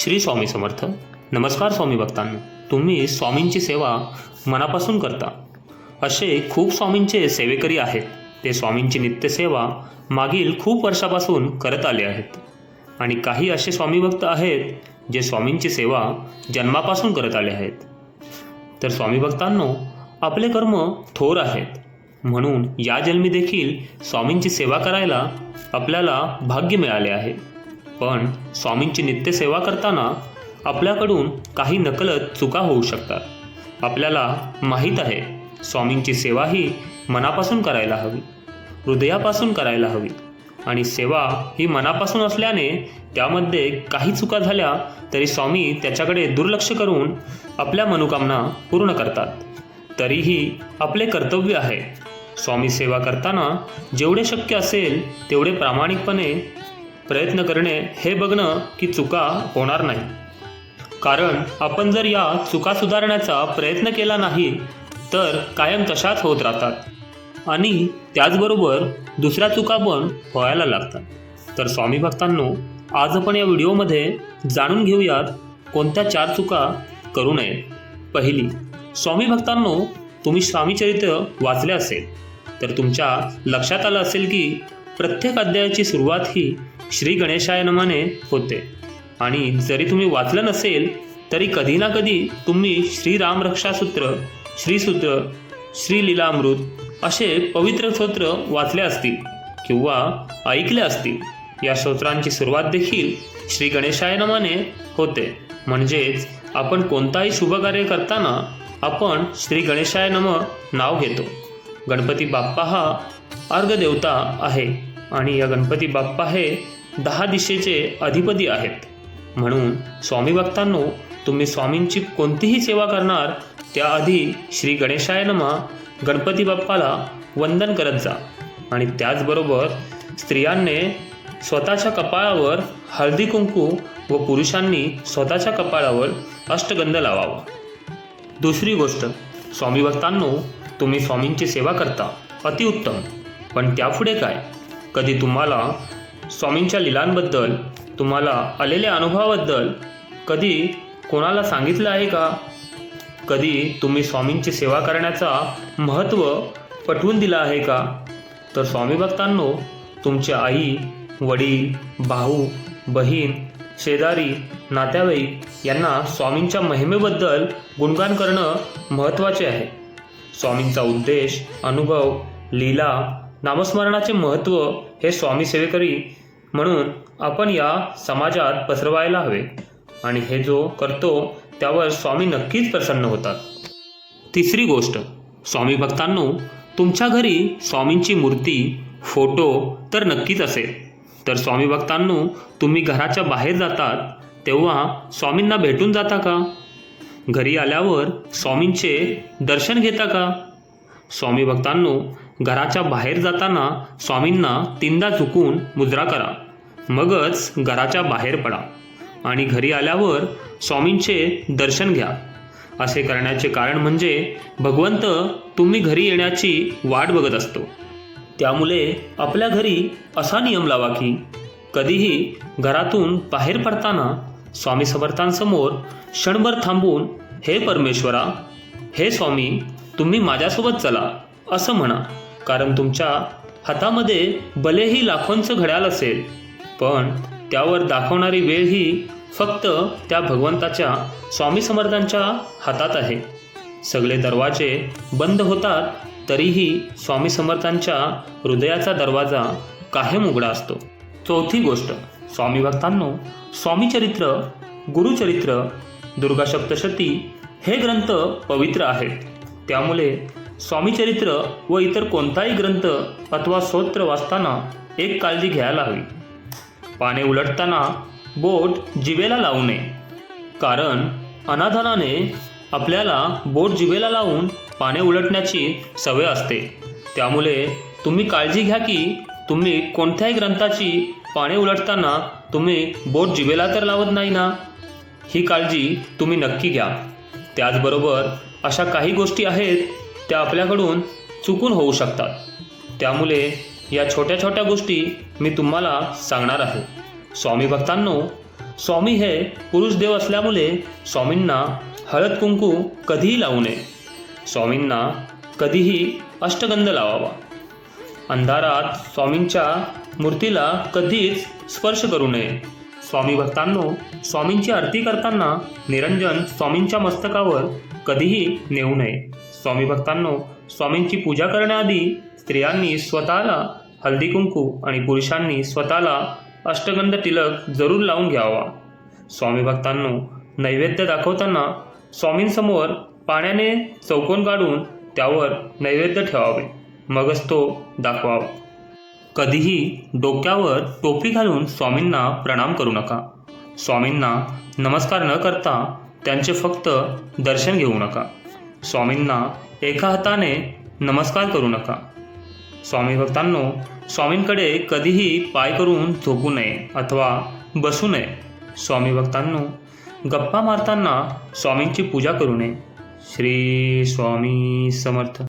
श्री स्वामी समर्थ. नमस्कार स्वामी भक्तांनो. तुम्ही स्वामींची सेवा मनापासून करता. असे खूप स्वामींचे सेवेकरी आहेत. ते स्वामींची नित्यसेवा मागील खूप वर्षापासून करत आले आहेत. आणि काही असे स्वामी भक्त आहेत जे स्वामींची सेवा जन्मापासून करत आले आहेत. तर स्वामी भक्तांनो आपले कर्म थोर आहेत. म्हणून या जन्मी देखील स्वामींची सेवा करायला आपल्याला भाग्य मिळाले आहे. पण स्वामींची नित्यसेवा करताना आपल्याकडून काही नकलत चुका होऊ शकतात. आपल्याला माहीत आहे स्वामींची सेवा ही मनापासून करायला हवी हृदयापासून करायला हवी आणि सेवा ही मनापासून असल्याने त्यामध्ये काही चुका झाल्या तरी स्वामी त्याच्याकडे दुर्लक्ष करून आपल्या मनोकामना पूर्ण करतात. तरीही आपले कर्तव्य आहे. स्वामी सेवा करताना जेवढे शक्य असेल तेवढे प्रामाणिकपणे प्रयत्न करणे हे बघणं की चुका होणार नाही. कारण आपण जर या चुका सुधारण्याचा प्रयत्न केला नाही तर कायम तशाच होत राहतात. आणि त्याचबरोबर दुसऱ्या चुका पण व्हायला लागतात. तर स्वामी भक्तांनो आज आपण या व्हिडिओमध्ये जाणून घेऊयात कोणत्या चार चुका करू नये पहिली स्वामी भक्तांनो तुम्ही स्वामीचरित्र वाचले असेल. तर तुमच्या लक्षात आलं असेल की प्रत्येक अध्यायाची सुरुवात ही श्री गणेशाय नमाने होते. आणि जरी तुम्ही वाचलं नसेल तरी कधी ना कधी तुम्ही श्री रामरक्षासूत्र श्रीसूत्र श्री लीलामृत असे पवित्र स्तोत्र वाचले असतील किंवा ऐकले असतील. या स्तोत्रांची सुरुवात देखील श्री गणेशाय नमाने होते. म्हणजेच आपण कोणताही शुभकार्य करताना आपण श्री गणेशाय नम नाव घेतो. गणपती बाप्पा हा अर्घदेवता आहे. आणि या गणपती बाप्पा हे दहा दिशेचे अधिपती आहेत. म्हणून स्वामी भक्तांनो तुम्ही स्वामींची कोणतीही सेवा करणार त्याआधी श्री गणेशाय नमा गणपती बाप्पाला वंदन करत जा. आणि त्याचबरोबर स्त्रियांनी स्वतःच्या कपाळावर हळदी कुंकू व पुरुषांनी स्वतःच्या कपाळावर अष्टगंध लावावा. दुसरी गोष्ट स्वामी भक्तांनो तुम्ही स्वामींची सेवा करता अतिउत्तम. पण त्यापुढे काय? कधी तुम्हाला स्वामींच्या लिलांबद्दल तुम्हाला आलेल्या अनुभवाबद्दल कधी कोणाला सांगितलं आहे का? कधी तुम्ही स्वामींची सेवा करण्याचा महत्त्व पटवून दिलं आहे का? तर स्वामी भक्तांनो तुमच्या आई वडील भाऊ बहीण शेजारी नातेवाईक यांना स्वामींच्या महिमेबद्दल गुणगान करणं महत्त्वाचे आहे. स्वामींचा उद्देश अनुभव लीला नामस्मरणाचे महत्त्व हे स्वामी सेवेकरी म्हणून आपण या समाजात पसरवायला हवे. आणि हे जो करतो त्यावर स्वामी नक्कीच प्रसन्न होतात. तिसरी गोष्ट स्वामी भक्तांनो तुमच्या घरी स्वामींची मूर्ती फोटो तर नक्कीच असेल. तर स्वामी भक्तांनो तुम्ही घराच्या बाहेर जातात तेव्हा स्वामींना भेटून जाता का? घरी आल्यावर स्वामींचे दर्शन घेता का? स्वामी भक्तांनो घराच्या बाहेर जाताना स्वामींना तीनदा चुकून मुद्रा करा. मगच घराच्या बाहेर पडा. आणि घरी आल्यावर स्वामींचे दर्शन घ्या. असे करण्याचे कारण म्हणजे भगवंत तुम्ही घरी येण्याची वाट बघत असतो. त्यामुळे आपल्या घरी असा नियम लावा की कधीही घरातून बाहेर पडताना स्वामी समर्थांसमोर क्षणभर थांबून हे परमेश्वरा हे स्वामी तुम्ही माझ्यासोबत चला असं म्हणा. कारण तुमच्या हातामध्ये भलेही लाखोंचं घड्याळ असेल. पण त्यावर दाखवणारी वेळ ही फक्त त्या भगवंताच्या स्वामी समर्थांच्या हातात आहे. सगळे दरवाजे बंद होतात तरीही स्वामी समर्थांच्या हृदयाचा दरवाजा कायम उघडा असतो. चौथी गोष्ट स्वामी भक्तांनो स्वामीचरित्र गुरुचरित्र दुर्गा सप्तशती हे ग्रंथ पवित्र आहेत. त्यामुळे स्वामीचरित्र व इतर कोणताही ग्रंथ अथवा स्तोत्र वाचताना एक काळजी घ्यायला हवी. पाने उलटताना बोट जिवेला लावू नये. कारण अनाधानाने आपल्याला बोट जिवेला लावून पाने उलटण्याची सवय असते. त्यामुळे तुम्ही काळजी घ्या की तुम्ही कोणत्याही ग्रंथाची पाने उलटताना तुम्ही बोट जिवेला तर लावत नाही ना? ही काळजी तुम्ही नक्की घ्या. त्याचबरोबर अशा काही गोष्टी आहेत त्या आपल्याकडून चुकून होऊ शकतात. त्यामुळे या छोट्या छोट्या गोष्टी मी तुम्हाला सांगणार आहे. स्वामी भक्तांनो स्वामी हे पुरुष देव असल्यामुळे स्वामींना हळद कुंकू कधीही लावू नये. स्वामींना कधीही अष्टगंध लावावा. अंधारात स्वामींच्या मूर्तीला कधीच स्पर्श करू नये. स्वामी भक्तांनो स्वामींची आरती करताना निरंजन स्वामींच्या मस्तकावर कधीही नेऊ नये. स्वामी भक्तांनो स्वामींची पूजा करण्याआधी स्त्रियांनी स्वतःला हल्दी कुंकू आणि पुरुषांनी स्वतःला अष्टगंध तिलक जरूर लावून घ्यावा. स्वामी भक्तांनो नैवेद्य दाखवताना स्वामींसमोर पाण्याने चौकोन काढून त्यावर नैवेद्य ठेवावे. मगच तो दाखवावा. कधीही डोक्यावर टोपी घालून स्वामींना प्रणाम करू नका. स्वामींना नमस्कार न करता त्यांचे फक्त दर्शन घेऊ नका. स्वामींना एका हाताने नमस्कार करू नका. स्वामी भक्तांनो स्वामींकडे कधीही पाय करून झोपू नये अथवा बसू नये. स्वामी भक्तांनो गप्पा मारताना स्वामींची पूजा करू नये. श्री स्वामी समर्थ.